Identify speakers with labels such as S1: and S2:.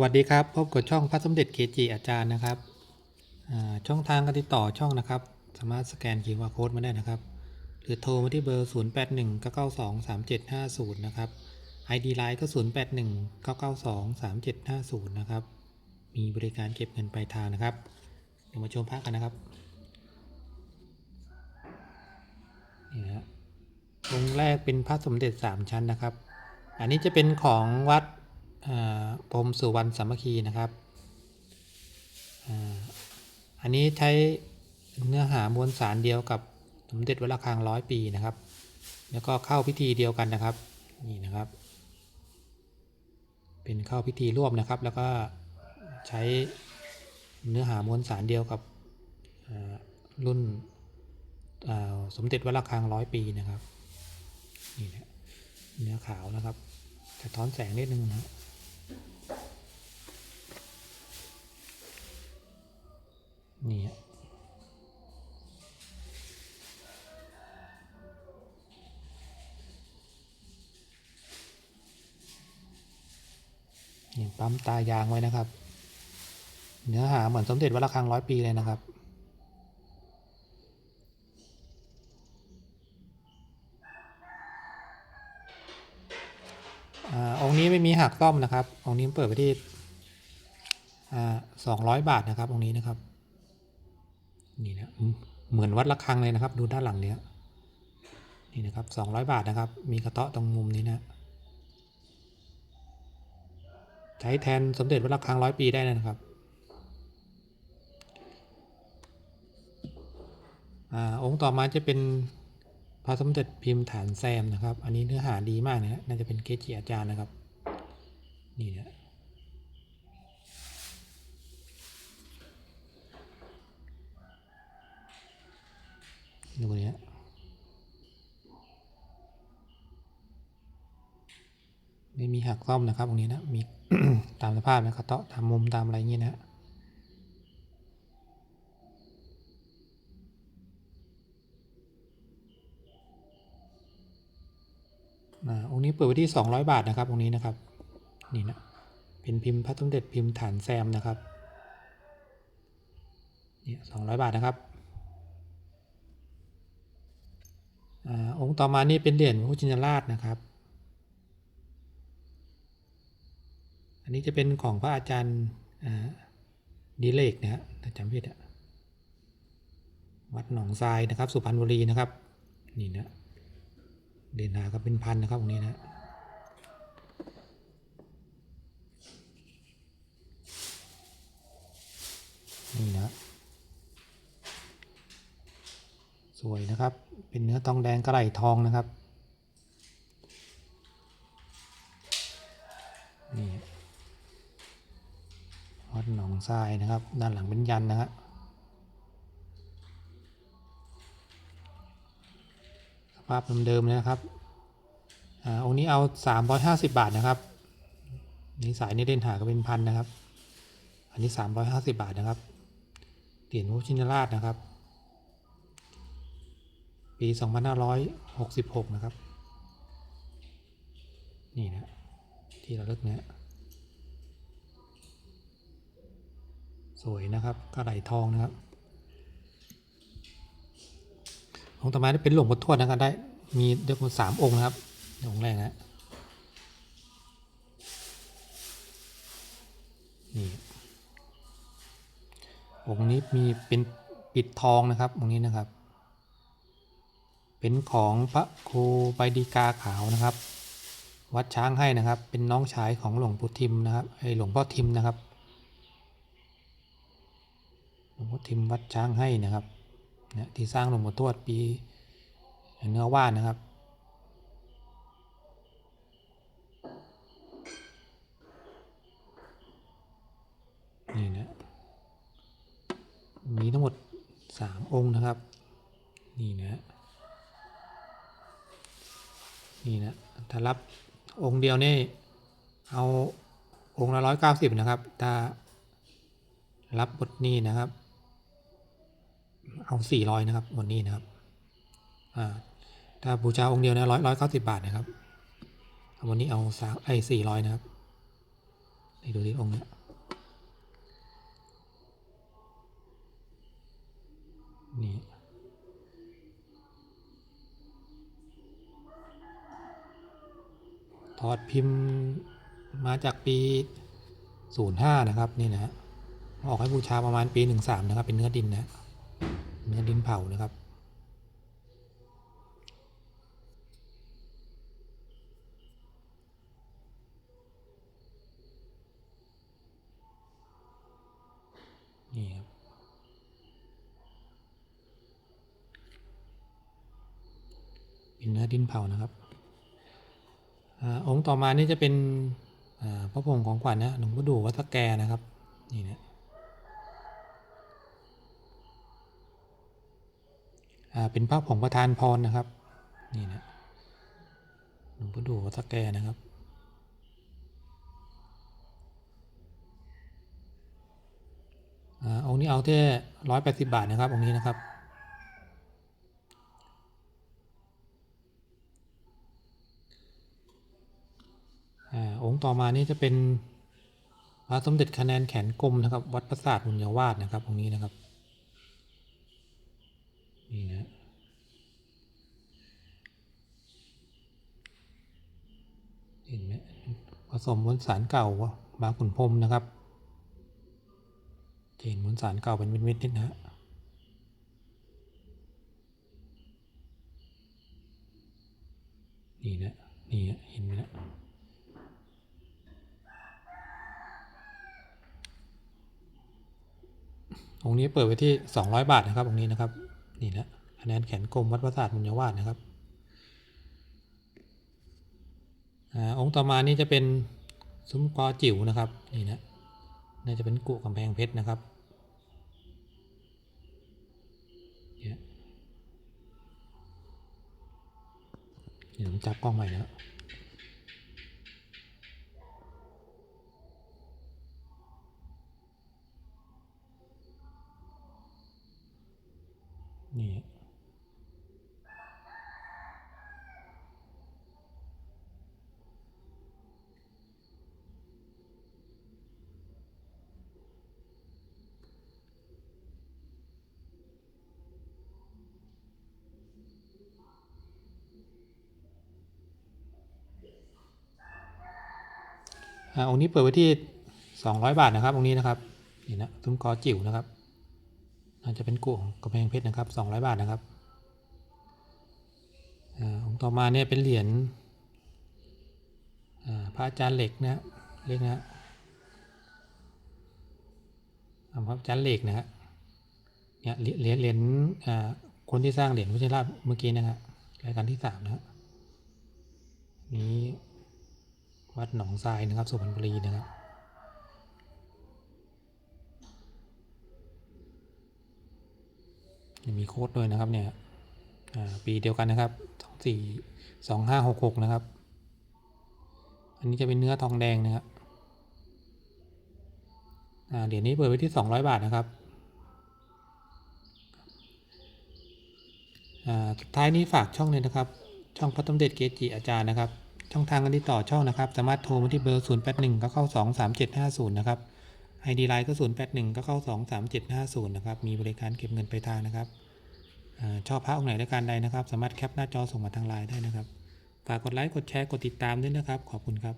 S1: วัสดีครับ พบกับช่องพระสมเด็จเกจิอาจารย์นะครับช่องทางการติดต่อช่องนะครับ สามารถสแกน QR Code มาได้นะครับ หรือโทรมาที่เบอร์ 0 8 1 9 9 2 3 7 5 0 นะครับ ID Line ก็ 0 8 1 9 9 2 3 7 5 0 นะครับ มีบริการเก็บเงินปลายทางนะครับ เดี๋ยวมาชมพระกันนะครับนี่นะฮะองค์แรกเป็นพระสมเด็จ 3 ชั้นนะครับ อันนี้จะเป็นของวัด พรมสุวรรณสามัคคีนะครับ อันนี้ใช้เนื้อหามวลสารเดียวกับสมเด็จวัดระฆังร้อยปีนะครับ แล้วก็เข้าพิธีเดียวกันนะครับ นี่นะครับ เป็นเข้าพิธีร่วมนะครับ แล้วก็ใช้เนื้อหามวลสารเดียวกับรุ่นสมเด็จวัดระฆังร้อยปีนะครับ นี่นะเนื้อขาวนะครับสะท้อนแสงนิดนึงนะ นี่นี่ปั๊มตายางไว้นะครับ เนื้อหาเหมือนสมเด็จวัดระฆังร้อยปีเลยนะครับอาองค์นี้ไม่มีหักซ่อมนะครับ องค์นี้เปิดไปที่สองร้อยบาทนะครับ องค์นี้นะครับ เหมือนวัดระฆังเลยนะครับ ดูด้านหลังเนี้ยนี่นะครับสองร้อยบาทนะครับ มีกระเตาะตรงมุมนี้นะ ใช้แทนสมเด็จวัดระฆังร้อยปีได้นะครับอองค์ต่อมาจะเป็นพระสมเด็จพิมพ์ฐานแซมนะครับ อันนี้เนื้อหาดีมากนะน่าจะเป็นเกจิอาจารย์นะครับ นี่นะ ดูเนี้ยไม่มีหักซ่อมนะครับตรงนี้นะ มีตามสภาพนะกระเตาะตามมุมตามอะไรอย่างงี้นะอ่าองค์นี้เปิดไว้ที่ 200 บาทนะครับองค์นี้นะครับ นี่นะ เป็นพิมพ์พระสมเด็จพิมพ์ฐานแซมนะครับ เนี่ย200บาทนะครับ องค์ต่อมานี่เป็นเหรียญพระพุทธชินราชนะครับ อันนี้จะเป็นของพระอาจารย์ดีเลกนะฮะถ้าจำผิดอะวัดหนองทรายนะครับ สุพรรณบุรีนะครับ นี่นะเด่นหาก็เป็นพันนะครับตรงนี้นะนี่นะ ส วยนะครับ เป็นเนื้อทองแดงกระไหลทองนะครับ นี่วัดหนองทรายนะครับ ด้านหลังเป็นยันนะครับสภาพเดิมๆเลยนะครับอ่าองค์นี้เอา 350 บาทนะครับนี่สายนี่เด่นหาก็เป็นพันนะครับ อันนี้ 350 บาทนะครับเหรียญพระชินราชนะครับ ปี 2566 นะครับ นี่นะ ที่เราเลือกเนี้ยสวยนะครับกระไหลทองนะครับองค์ต่อมาได้เป็นหลวงพ่อทวดนะครับได้มีเรียกว่าสามองค์นะครับองค์แรกนะนี่องค์นี้มีเป็นปิดทองนะครับองค์นี้นะครับ เป็นของพระครูใบดีกาขาวนะครับ วัดช้างให้นะครับ เป็นน้องชายของหลวงปู่ทิมนะครับไอหลวงพ่อทิมนะครับหลวงพ่อทิมวัดช้างให้นะครับเนี่ยที่สร้างหลวงพ่อทวดปีเนื้อว่านนะครับนี่นะมีทั้งหมดสามองค์นะครับ นี่นะ นี่นะถ้ารับองค์เดียวนี่ เอาองค์ละร้อยเก้าสิบนะครับ ถ้ารับบทนี้นะครับ เอาสี่ร้อยนะครับบทนี้นะครับอ่าถ้าบูชาองค์เดียวนะร้อยร้อยเก้าสิบาทนะครับวันนี้เอาสามไอ้สี่ร้อยนะครับนนี่ดูดิองค์เนี้ยนี่ ถอดพิมพ์มาจากปี 05 นะครับ นี่นะออกให้บูชาประมาณปี 13 นะครับ เป็นเนื้อดินนะ เนื้อดินเผานะครับ นี่ครับเป็นเนื้อดินเผานะครับ องค์ต่อมานี่จะเป็นพระผงของขวัญนะหลวงพ่อดูวัดสแกนะครับนี่นะเป็นพระผงประธานพรนะครับนี่นะหลวงพ่อดูวัดสแกนะครับอองค์นี้เอาแค่ร้อยแปดสิบาทนะครับองค์นี้นะครับ องค์ต่อมานี่จะเป็นพระสมเด็จคะแนนแขนกลมนะครับ วัดปราสาทบุญญาวาสนะครับองค์นี้นะครับนี่นะเห็นไหมผสมมวลสารเก่าบาขุนพรมนะครับเห็นมวลสารเก่าเป็นเม็ดๆนิดนะฮะนี่นะนี่เห็นไหมนะ องค์นี้เปิดไว้ที่ 200 บาทนะครับองค์นี้นะครับนี่นะคะแนนแขนกลมวัดประสาทมุญวาสนะครับองค์ต่อมานี่จะเป็นซุ้มกอจิ๋วนะครับนี่นะน่าจะเป็นกุกำแพงเพชรนะครับเนี่ยเดี๋ยวผมจับกล้องใหม่นะครับ นี่อ่าองค์นี้เปิดไว้ที่ 200 บาทนะครับองค์นี้นะครับนี่นะซุ้มกอจิ๋วนะครับ อาจจะเป็นกุของกำแพงเพชรนะครับ200 บาทนะครับองค์ต่อมาเนี่ยเป็นเหรียญพระอาจารย์เหล็กนะฮะเล็กนะฮะอ่าพระอาจารย์เหล็กนะฮะเนี่ยเหรียญเหรียญคนที่สร้างเหรียญพุทธราชเมื่อกี้นะฮะรายการที่สามนะฮะนี้วัดหนองทรายนะครับสุพรรณบุรีนะครับ มีโค้ดด้วยนะครับเนี่ยปีเดียวกันนะครับสองสี่สองห้าหกหกนะครับ อันนี้จะเป็นเนื้อทองแดงนะครับเหรียญนี้เปิดไว้ที่สองร้อยบาทนะครับสุดท้ายนี้ฝากช่องเลยนะครับ ช่องพระสมเด็จเกจิอาจารย์นะครับ ช่องทางการติดต่อช่องนะครับ สามารถโทรมาที่เบอร์ 0 8 1ก็เข้า2 3 7 5 0 นะครับ ID ไลน์ก็ 0 8 1 ก็เข้า 2 3 7 5 0 นะครับ มีบริการเก็บเงินไปลายทางนะครับอชอบพระองค์ไหนและการใดนะครับ สามารถแคปหน้าจอส่งมาทางไลน์ได้นะครับ ฝากกดไลค์ กดแชร์ กดติดตามด้วยนะครับ ขอบคุณครับ